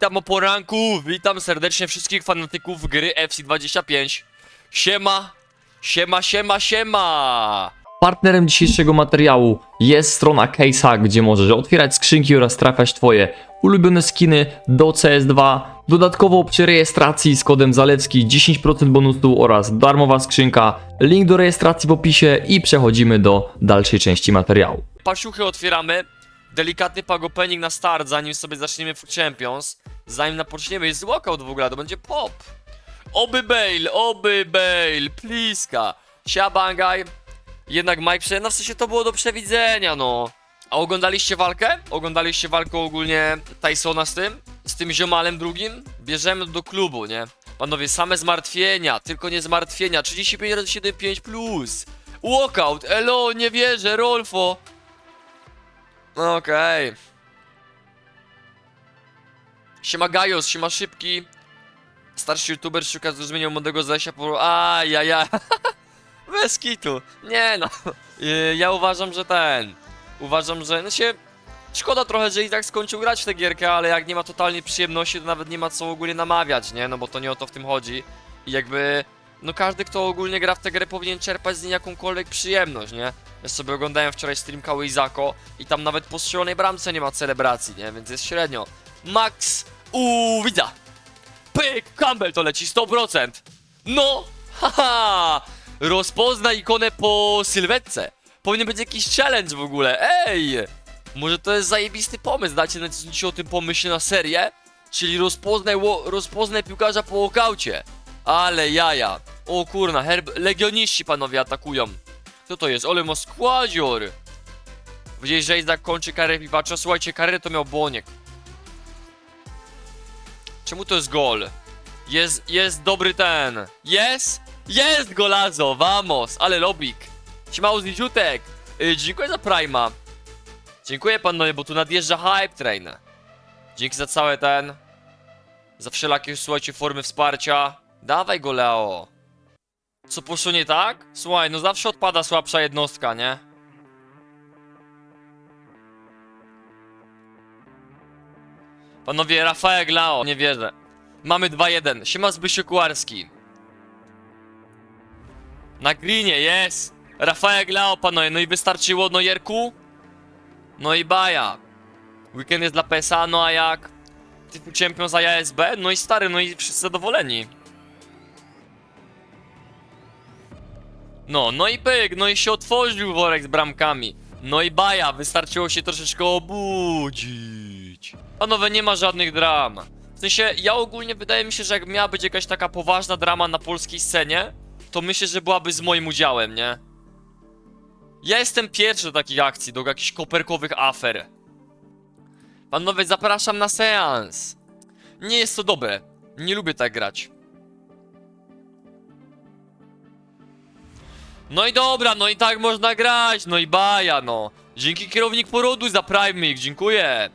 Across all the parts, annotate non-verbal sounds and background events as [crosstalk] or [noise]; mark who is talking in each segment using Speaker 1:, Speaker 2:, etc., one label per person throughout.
Speaker 1: witam o poranku, witam serdecznie wszystkich fanatyków gry FC25. Siema, siema, siema, siema!
Speaker 2: Partnerem dzisiejszego materiału jest strona Case'a, gdzie możesz otwierać skrzynki oraz trafiać Twoje ulubione skiny do CS2. Dodatkowo przy rejestracji z kodem Zalewski 10% bonusu oraz darmowa skrzynka. Link do rejestracji w opisie i przechodzimy do dalszej części materiału.
Speaker 1: Pasiuchy otwieramy, delikatny pagopenik na start, zanim sobie zaczniemy Food Champions. Zanim napoczniemy, jest walkout w ogóle, to będzie pop. Oby Bale, oby Bale, pliska. Siabangaj. Jednak Mike prze... No w sensie to było do przewidzenia, no. A oglądaliście walkę? Oglądaliście walkę ogólnie Tysona z tym? Z tym ziomalem drugim? Bierzemy do klubu, nie? Panowie, same zmartwienia, tylko nie zmartwienia. 35 razy 75 plus. Walkout, elo, nie wierzę, Rolfo. Okej. Siema Gajos, siema Szybki. Starszy youtuber szuka zrozumienia młodego zajścia po... A, ja, ja. [laughs] Bez kitu. Nie no. [laughs] Y, Ja uważam, że ten... Uważam, że... No się... Szkoda trochę, że i tak skończył grać w tę gierkę, ale jak nie ma totalnej przyjemności, to nawet nie ma co ogólnie namawiać, nie? No bo to nie o to w tym chodzi. I jakby... No każdy, kto ogólnie gra w tę grę powinien czerpać z niej jakąkolwiek przyjemność, nie? Ja sobie oglądałem wczoraj stream Izako i tam nawet po strzelonej bramce nie ma celebracji, nie? Więc jest średnio. Max... Uuu, widza! Pyk! Campbell to leci 100%! No! [laughs] Haha! Rozpozna ikonę po sylwetce. Powinien być jakiś challenge w ogóle. Ej! Może to jest zajebisty pomysł. Dajcie nacisnąć o tym pomyśle na serię. Czyli rozpoznaj, rozpoznaj piłkarza po łokaucie. Ale jaja. O kurna, herb... legioniści panowie atakują. Kto to jest? Ole Moskwadzior! Widziałeś, że Izak kończy karierę piwacza? Słuchajcie, karierę to miał Boniek. Czemu to jest gol? Jest, jest dobry ten. Jest? Jest golazo, vamos, ale lobik. Siemał Ziutek. Yy, dziękuję za Prima. Dziękuję panowie, bo tu nadjeżdża hype train. Dzięki za całe ten. Za wszelakie, słuchajcie, formy wsparcia. Dawaj go, Leo. Co poszło nie tak? Słuchaj, no zawsze odpada słabsza jednostka, nie? Panowie, Rafael Glao, nie wierzę. Mamy 2-1. Siema Zbysiu Kułarski. Na greenie, jest! Rafael Glao, panowie, no i wystarczyło, no Jerku? No i baja. Weekend jest dla PSA, no a jak? Typu Champions za ASB? No i stary, no i wszyscy zadowoleni. No, no i pyk, no i się otworzył worek z bramkami. No i baja, wystarczyło się troszeczkę obudzić. Panowie, nie ma żadnych dram. W sensie, ja ogólnie wydaje mi się, że jak miała być jakaś taka poważna drama na polskiej scenie, to myślę, że byłaby z moim udziałem, nie? Ja jestem pierwszy do takich akcji, do jakichś koperkowych afer. Panowie, zapraszam na seans. Nie jest to dobre. Nie lubię tak grać. No i dobra, no i tak można grać, no i baja, no. Dzięki kierownik porodu za Prime Mix, dziękuję.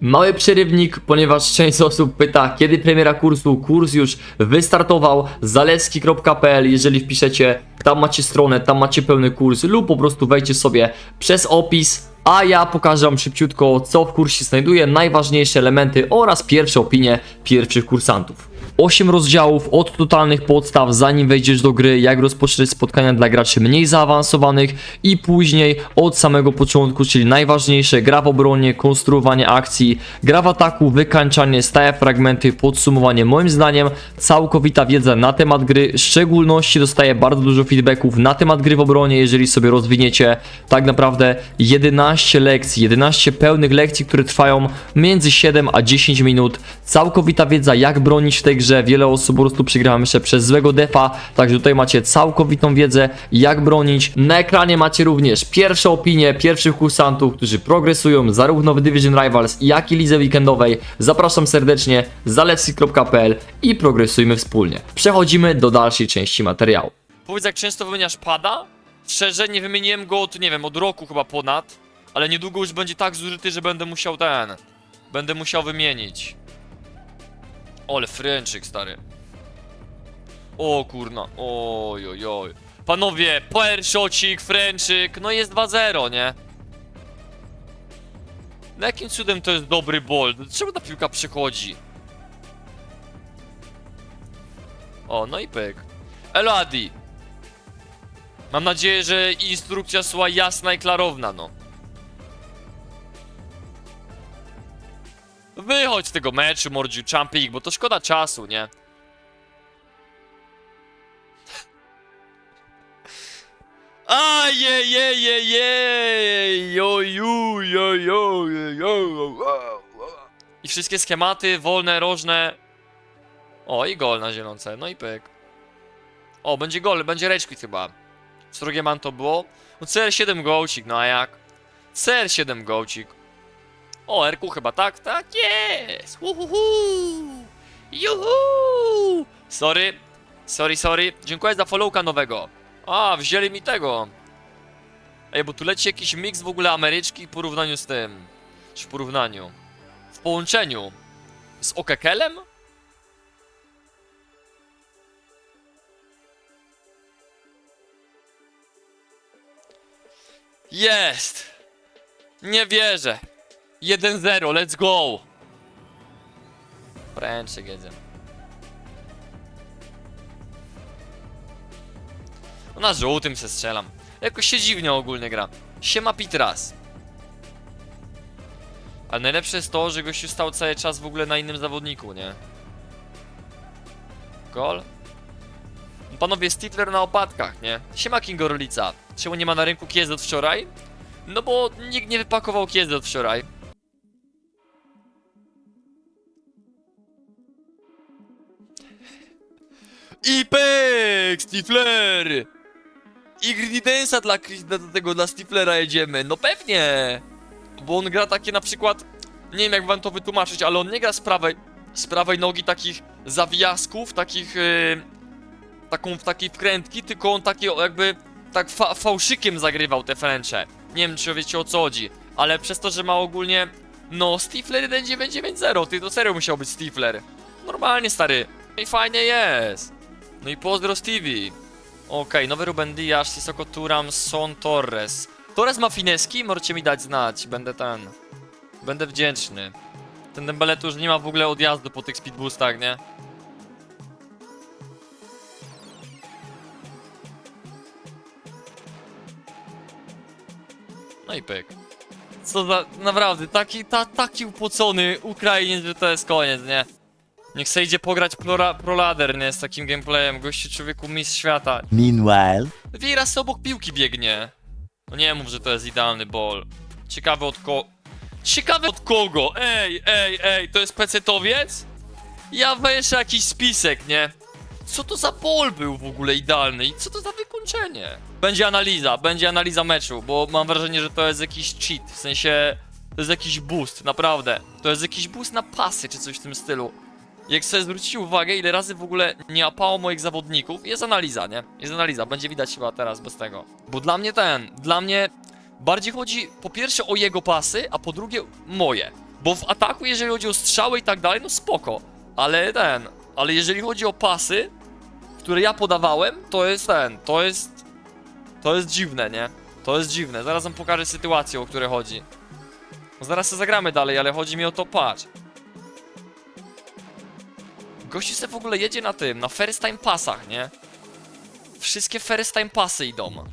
Speaker 2: Mały przerywnik, ponieważ część osób pyta, kiedy premiera kursu. Kurs już wystartował. Zalewski.pl. Jeżeli wpiszecie, tam macie stronę, tam macie pełny kurs, lub po prostu wejdźcie sobie przez opis. A ja pokażę Wam szybciutko, co w kursie znajduje, najważniejsze elementy oraz pierwsze opinie pierwszych kursantów. 8 rozdziałów od totalnych podstaw, zanim wejdziesz do gry, jak rozpocząć spotkania dla graczy mniej zaawansowanych i później od samego początku, czyli najważniejsze, gra w obronie, konstruowanie akcji, gra w ataku, wykańczanie, stałe fragmenty, podsumowanie. Moim zdaniem całkowita wiedza na temat gry, w szczególności dostaję bardzo dużo feedbacków na temat gry w obronie, jeżeli sobie rozwiniecie tak naprawdę 11 lekcji, 11 pełnych lekcji, które trwają między 7 a 10 minut. Całkowita wiedza jak bronić w tej grze, wiele osób po prostu przegrała jeszcze przez złego defa, także tutaj macie całkowitą wiedzę jak bronić. Na ekranie macie również pierwsze opinie pierwszych kursantów, którzy progresują zarówno w Division Rivals, jak i lidze weekendowej. Zapraszam serdecznie, zalewski.pl i progresujmy wspólnie. Przechodzimy do dalszej części materiału.
Speaker 1: Powiedz, jak często wymieniasz pada? Szczerze, nie wymieniłem go od, nie wiem, od roku chyba ponad, ale niedługo już będzie tak zużyty, że będę musiał ten... Będę musiał wymienić. Ole fręczyk, stary. O kurna, oj, oj, oj. Panowie, perszocik, fręczyk, no jest 2-0, nie? No jakim cudem to jest dobry ball? No czemu ta piłka przychodzi? O, no i pyk. Eladi. Mam nadzieję, że instrukcja była jasna i klarowna, no. Wychodź z tego meczu, mordziu Champik, bo to szkoda czasu, nie? Ajejejejej, I wszystkie schematy wolne, rożne. O, i gol na zielonce, no i pyk. O, będzie gol, będzie rage chyba. Strogie man to było. No CR7 gołcik, no a jak? CR7 gołcik. O, RQ chyba, tak? Tak jest! Uhuhu! Juhu! Sorry, sorry, sorry. Dziękuję za followka nowego. A, wzięli mi tego. Ej, bo tu leci jakiś miks w ogóle Ameryczki w porównaniu z tym. Czy w porównaniu? W połączeniu. Z Okekelem? Jest! Nie wierzę. 1-0, let's go! Pręczek jedzie. No na żółtym se strzelam. Jakoś się dziwnie ogólnie gra. Siema Pitras. Ale najlepsze jest to, że gościu stał cały czas w ogóle na innym zawodniku, nie? Gol? Panowie, Stifler na opadkach, nie? Siema King Orlica. Czemu nie ma na rynku kiez od wczoraj? No bo nikt nie wypakował kiezy od wczoraj. I! Stifler! I dla, dla tego, dla Stiflera jedziemy. No pewnie! Bo on gra takie na przykład... Nie wiem jak wam to wytłumaczyć, ale on nie gra z prawej, z prawej nogi takich zawiasków, takich... Yy, taką, takiej wkrętki, tylko on takie jakby... Tak fa fałszykiem zagrywał te Frencze. Nie wiem czy wiecie o co chodzi, ale przez to, że ma ogólnie... No, Stifler 1990, ty to serio musiał być Stifler. Normalnie, stary. I fajnie jest. No i pozdro Stevie. Okej, nowy Ruben Diaz, Sissoko Turam, Son Torres. Torres ma fineski? Możecie mi dać znać, będę ten... Będę wdzięczny. Ten Dembele już nie ma w ogóle odjazdu po tych speedboostach, nie? No i pyk. Co za... Naprawdę, taki, ta, taki upocony Ukrainiec, że to jest koniec, nie? Niech se idzie pograć Prolader, nie? Z takim gameplayem. Gości człowieku mistrz świata.
Speaker 3: Meanwhile,
Speaker 1: Wieras obok piłki biegnie. No nie mów, że to jest idealny ball. Ciekawy od ko... Ciekawy od kogo? Ej, ej, ej, to jest pecetowiec? Ja weszę jakiś spisek, nie? Co to za ball był w ogóle idealny i co to za wykończenie? Będzie analiza, będzie analiza meczu, bo mam wrażenie, że to jest jakiś cheat, w sensie... To jest jakiś boost, naprawdę. To jest jakiś boost na pasy, czy coś w tym stylu. Jak sobie zwrócicie uwagę, ile razy w ogóle nie łapało moich zawodników, jest analiza, nie? Jest analiza, będzie widać chyba teraz bez tego. Bo dla mnie ten, dla mnie bardziej chodzi po pierwsze o jego pasy, a po drugie moje. Bo w ataku, jeżeli chodzi o strzały i tak dalej, no spoko. Ale ten, ale jeżeli chodzi o pasy, które ja podawałem, to jest ten, to jest, to jest dziwne, nie? To jest dziwne, zaraz wam pokażę sytuację, o której chodzi. Zaraz sobie zagramy dalej, ale chodzi mi o to, patrz. Gościu se w ogóle jedzie na tym, na first time passach, nie? Wszystkie first time passy idą.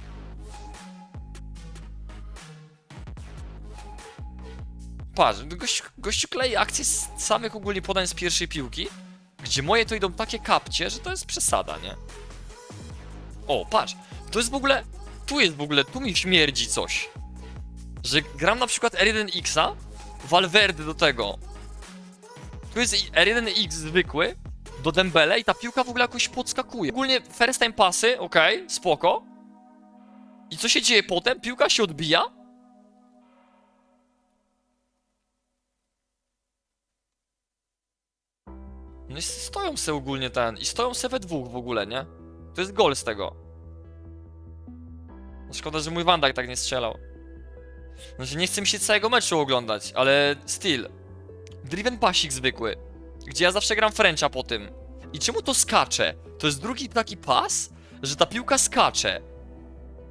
Speaker 1: Patrz, gościu, gościu klei akcje z samych ogólnie podań z pierwszej piłki, gdzie moje to idą takie kapcie, że to jest przesada, nie? O, patrz, to jest w ogóle, tu jest w ogóle, tu mi śmierdzi coś. Że gram na przykład R1X-a, Valverde do tego, tu jest R1X zwykły do Dembele i ta piłka w ogóle jakoś podskakuje. Ogólnie first time pasy, okej, spoko. I co się dzieje potem? Piłka się odbija. No i stoją se ogólnie ten, i stoją se we dwóch w ogóle, nie? To jest gol z tego. No szkoda, że mój Van Dijk tak nie strzelał. Znaczy nie chcę mi się całego meczu oglądać, ale still. Driven pasik zwykły. Gdzie ja zawsze gram Frencha po tym. I czemu to skacze? To jest drugi taki pas, że ta piłka skacze.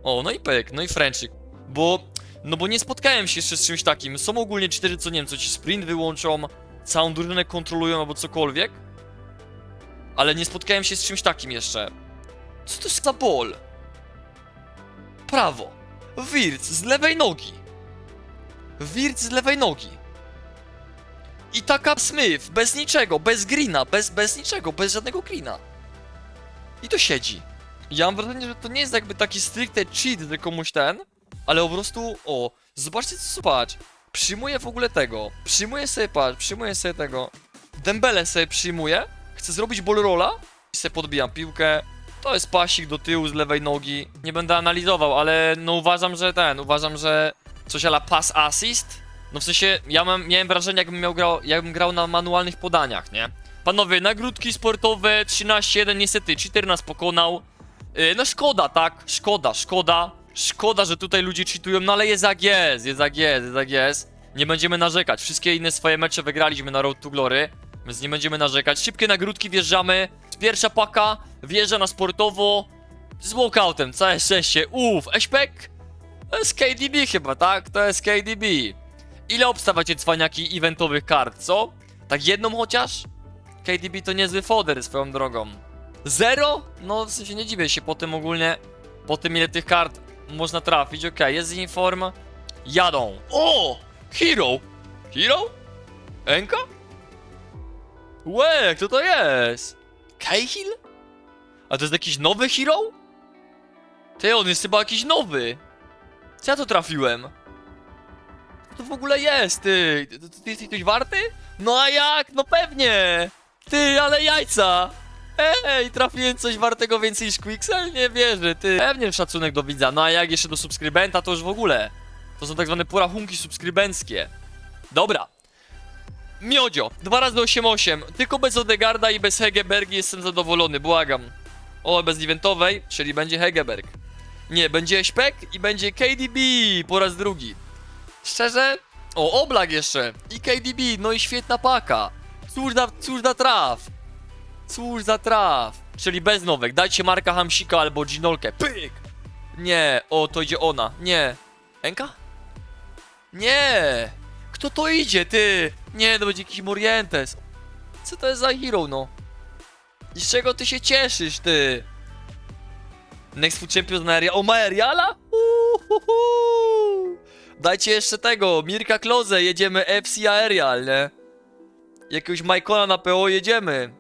Speaker 1: O, no i pyk, no i Frenchik. Bo, no bo nie spotkałem się jeszcze z czymś takim. Są ogólnie cztery, co nie wiem, co ci sprint wyłączą, całą drużynę kontrolują albo cokolwiek. ale nie spotkałem się z czymś takim jeszcze. Co to jest za bol? Prawo. Wirc z lewej nogi. Wirc z lewej nogi. I taka Smith, bez niczego, bez greena, bez, bez niczego, bez żadnego greena. I to siedzi. Ja mam wrażenie, że to nie jest jakby taki stricte cheat, że komuś ten, ale po prostu, o, zobaczcie co patrz. Przyjmuję w ogóle tego, przyjmuję sobie, patrz, przyjmuję sobie tego. Dembele sobie przyjmuję, chcę zrobić ball rolla i sobie podbijam piłkę. To jest pasik do tyłu z lewej nogi. Nie będę analizował, ale no uważam, że ten, uważam, że coś ala pass assist. No w sensie, ja mam, miałem wrażenie, jakbym miał grał, jakbym grał na manualnych podaniach, nie? Panowie, nagródki sportowe 13-1, niestety, cheater nas pokonał. Yy, no szkoda, tak? Szkoda, szkoda. Szkoda, że tutaj ludzie cheatują, no ale jest jak jest, jest jak jest, jest jak jest. Nie będziemy narzekać. Wszystkie inne swoje mecze wygraliśmy na Road to Glory, więc nie będziemy narzekać. Szybkie nagródki wjeżdżamy. Pierwsza paka wjeżdża na sportowo z walkoutem, całe szczęście. Uff, Eszpek? To jest KDB chyba, tak? To jest KDB. Ile obstawiacie cwaniaki eventowych kart, co? Tak jedną chociaż? KDB to niezły foder swoją drogą. Zero? No w sensie nie dziwię się po tym ogólnie, po tym ile tych kart można trafić. Okej, jest inform. Jadą. O! Hero! Hero? Enka? Łe, kto to jest? Cahill? A to jest jakiś nowy hero? Ty, on jest chyba jakiś nowy. Co ja to trafiłem? To w ogóle jest, ty? Ty, ty, jesteś ktoś warty? No a jak? No pewnie! Ty, ale jajca! Ej, trafiłem coś wartego więcej niż Quixel? Nie wierzę, ty. Pewnie szacunek do widza, no a jak jeszcze do subskrybenta, to już w ogóle. To są tak zwane porachunki subskrybenckie. Dobra. Miodzio, 2 razy 8-8, tylko bez Odegarda i bez Hegebergi jestem zadowolony, błagam. O, bez eventowej, czyli będzie Hegeberg. Nie, będzie Śpek i będzie KDB po raz drugi. Szczerze? O, Oblak jeszcze i KDB, no i świetna paka. Cóż da, cóż da traf. Cóż za traf. Czyli bez nowek, dajcie Marka Hamsika albo Ginolkę, pyk. Nie, o, to idzie ona, nie. Enka? Nie! Kto to idzie, ty? Nie, to będzie jakiś Morientes. Co to jest za hero, no? I z czego ty się cieszysz, ty? Next Food Champions na Aria... O, ma? Uhuhu. Dajcie jeszcze tego, Mirka Kloze, jedziemy FC Aerial, nie? Jakiegoś Majkona na PO jedziemy.